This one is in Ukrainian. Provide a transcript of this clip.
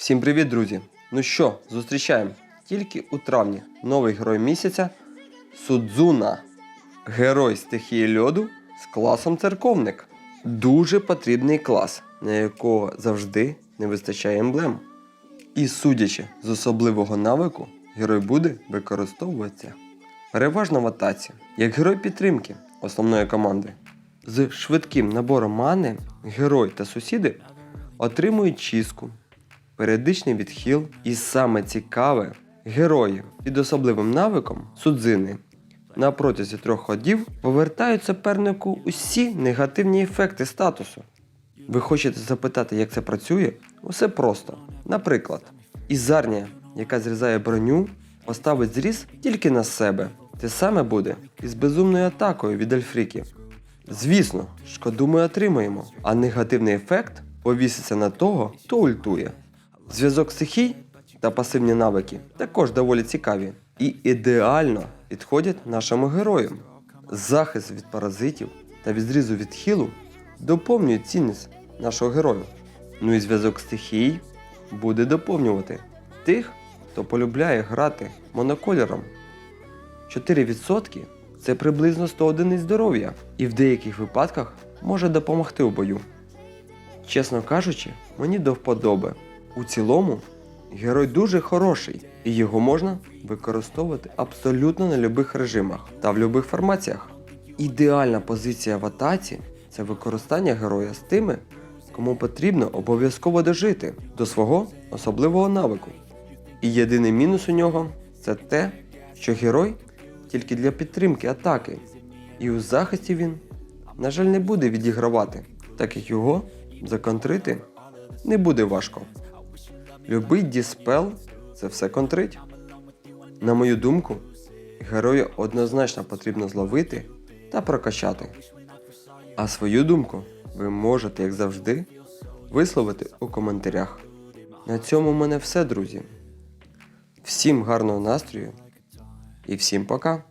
Всім привіт, друзі! Ну що, зустрічаємо тільки у травні новий герой місяця Судзуна. Герой стихії льоду з класом церковник. Дуже потрібний клас, на якого завжди не вистачає емблем. І судячи з особливого навику, герой буде використовуватися переважно в атаці, як герой підтримки основної команди. З швидким набором мани герой та сусіди отримують чистку, періодичний відхил і саме цікаве, герої під особливим навиком судзини на протязі трьох ходів повертають супернику усі негативні ефекти статусу. Ви хочете запитати, як це працює? Усе просто. Наприклад, Ізарня, яка зрізає броню, поставить зріз тільки на себе. Те саме буде і з безумною атакою від ельфріків. Звісно, шкоду ми отримаємо, а негативний ефект повіситься на того, хто ультує. Зв'язок стихій та пасивні навики також доволі цікаві і ідеально підходять нашому герою. Захист від паразитів та від зрізу від хілу доповнюють цінність нашого герою. Ну і зв'язок стихій буде доповнювати тих, хто полюбляє грати монокольором. 4% це приблизно 100 одиниць здоров'я і в деяких випадках може допомогти у бою. Чесно кажучи, мені до вподоби. У цілому, герой дуже хороший, і його можна використовувати абсолютно на будь-яких режимах та в будь-яких формаціях. Ідеальна позиція в атаці це використання героя з тими, кому потрібно обов'язково дожити до свого особливого навику. І єдиний мінус у нього це те, що герой тільки для підтримки атаки, і у захисті він, на жаль, не буде відігравати, так як його законтрити не буде важко. Любий діспел це все контрить. На мою думку, героя однозначно потрібно зловити та прокачати. А свою думку ви можете, як завжди, висловити у коментарях. На цьому в мене все, друзі. Всім гарного настрою і всім пока!